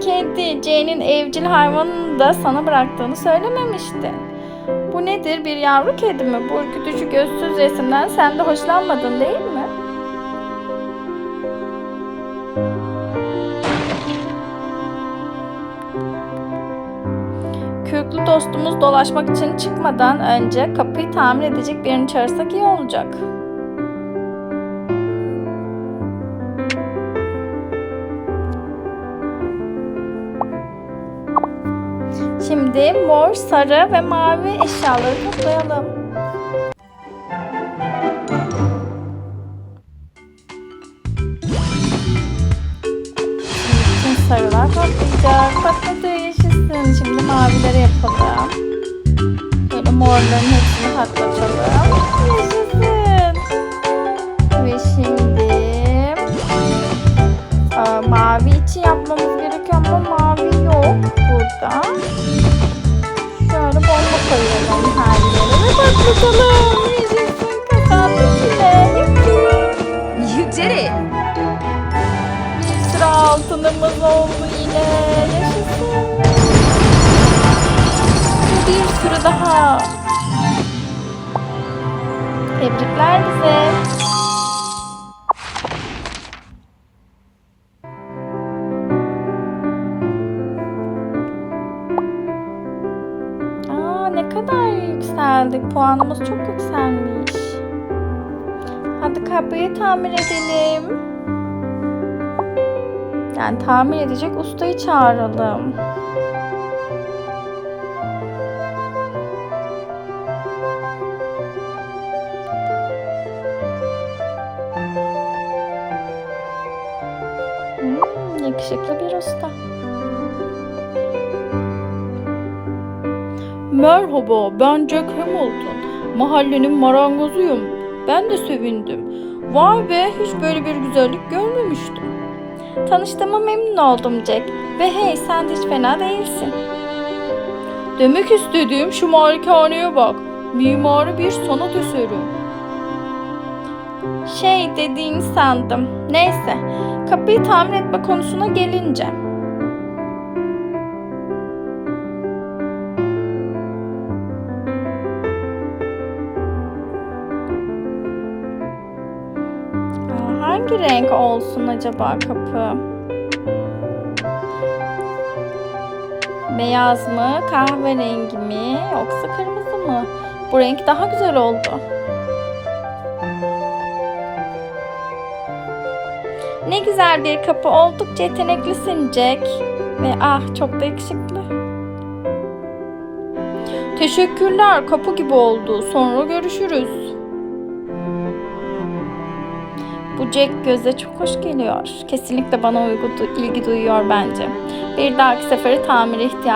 kedi. Jane'in evcil hayvanını da sana bıraktığını söylememiştin. Bu nedir? Bir yavru kedi mi? Bu ürkütücü gözsüz resimden sen de hoşlanmadın değil mi? Kürklü dostumuz dolaşmak için çıkmadan önce kapıyı tamir edecek birini çağırsak iyi olacak. Şimdi mor, sarı ve mavi eşyaları toplayalım. Bütün sarılar patlayacak. Patladı yaşasın. Şimdi mavileri yapalım. Böyle morların hepsini patlatalım. Mavi için yapmamız gerekiyor ama mavi yok burada. Şöyle bomba koyalım her yere ve patlatalım. Yaşasın kazandık yine. Yuppie. You did it! Bir sıra altınımız oldu yine. Yaşasın. Bir sürü daha. Tebrikler bize. Yükseldik. Puanımız çok yükselmiş. Hadi kapıyı tamir edelim. Yani tamir edecek ustayı çağıralım. Hmm, yakışıklı bir usta. Merhaba, ben Jack Hamilton. Mahallenin marangozuyum. Ben de sevindim. Vay be, hiç böyle bir güzellik görmemiştim. Tanıştığıma memnun oldum Jack. Ve hey sen de hiç fena değilsin. Demek istediğim şu malikaneye bak. Mimari bir sanat eseri. Şey dediğini sandım. Neyse. Kapıyı tamir etme konusuna gelince. Hangi renk olsun acaba kapı? Beyaz mı, kahverengi mi, yoksa kırmızı mı? Bu renk daha güzel oldu. Ne güzel bir kapı. Oldukça yeteneklisin Jack. Ve ah çok da yakışıklı. Teşekkürler, kapı gibi oldu. Sonra görüşürüz. Bu Jack göze çok hoş geliyor. Kesinlikle bana uygun, ilgi duyuyor bence. Bir dahaki sefere tamire ihtiyaç